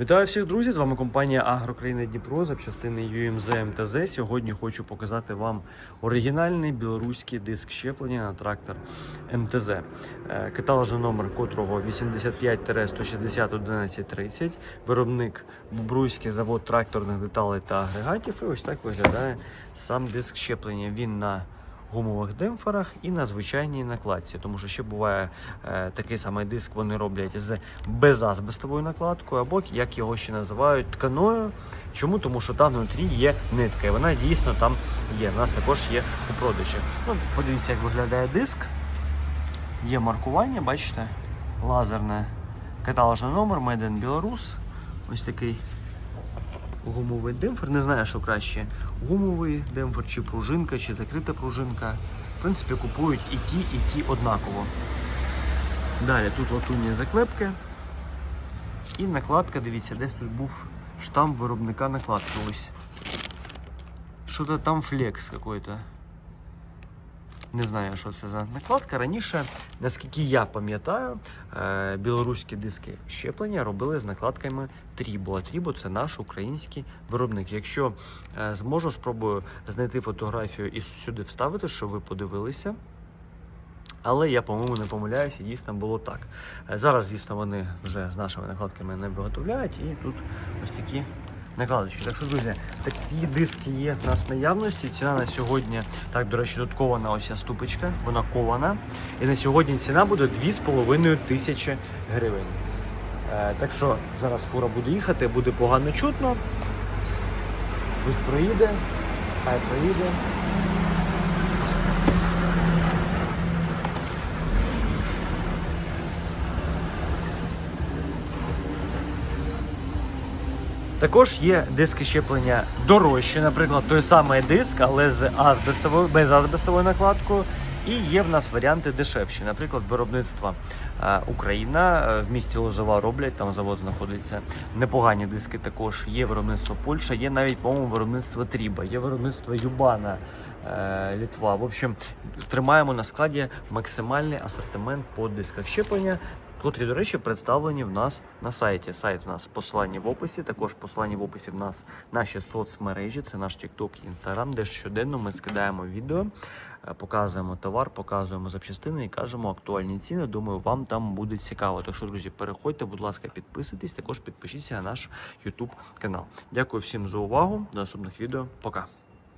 Вітаю всіх друзі! З вами компанія Агрокраїна Дніпро, запчастини UMZ МТЗ. Сьогодні хочу показати вам оригінальний білоруський диск щеплення на трактор МТЗ, Е, каталожний номер котрого 85-160-1130. Виробник Бубруйський завод тракторних деталей та агрегатів. І ось так виглядає сам диск щеплення. Він на гумових демпферах і на звичайній накладці, тому що ще буває е, такий самий диск, вони роблять з безазбестовою накладкою, або як його ще називають тканою. Чому? Тому що там внутрі є нитка, і вона дійсно там є. У нас також є у продажі. Ну, подивіться, як виглядає диск. Є маркування, бачите, лазерне каталожний номер Made in Belarus. Ось такий гумовий демпфер. Не знаю, що краще. Гумовий демпфер, чи пружинка, чи закрита пружинка. В принципі, купують і ті, і ті однаково. Далі тут латунні заклепки. І накладка, дивіться, десь тут був штамп виробника накладки. Ось. Що-то там флекс какой-то. Не знаю, що це за накладка. Раніше, наскільки я пам'ятаю, е, білоруські диски щеплення робили з накладками Трібо. А Трібо це наш український виробник. Якщо е, зможу, спробую знайти фотографію і сюди вставити, щоб ви подивилися. Але я, по-моєму, не помиляюся, дійсно було так. Е, Зараз, звісно, вони вже з нашими накладками не виготовляють, і тут ось такі накладочки. Так що, друзі, такі диски є в нас в наявності. Ціна на сьогодні, так, до речі, тут кована ось ця ступочка, вона кована. І на сьогодні ціна буде 2,5 тисячі гривень. Е, так що зараз фура буде їхати, буде погано чутно. Хтось проїде, хай проїде. Також є диски щеплення дорожчі, наприклад, той самий диск, але з азбестовою, без азбестовою накладкою. І є в нас варіанти дешевші. Наприклад, виробництва е, Україна е, в місті Лозова роблять, там завод знаходиться. Непогані диски також. Є виробництво Польща, є навіть, по-моєму, виробництво Тріба, є виробництво Юбана е, Літва. В общем, тримаємо на складі максимальний асортимент по дисках щеплення котрі, до речі, представлені в нас на сайті. Сайт у нас посилання в описі. Також посилання в описі в нас наші соцмережі, це наш TikTok і Instagram, де щоденно ми скидаємо відео, е, показуємо товар, показуємо запчастини і кажемо актуальні ціни. Думаю, вам там буде цікаво. Тож, друзі, переходьте, будь ласка, підписуйтесь. Також підпишіться на наш YouTube канал. Дякую всім за увагу. До наступних відео. Пока.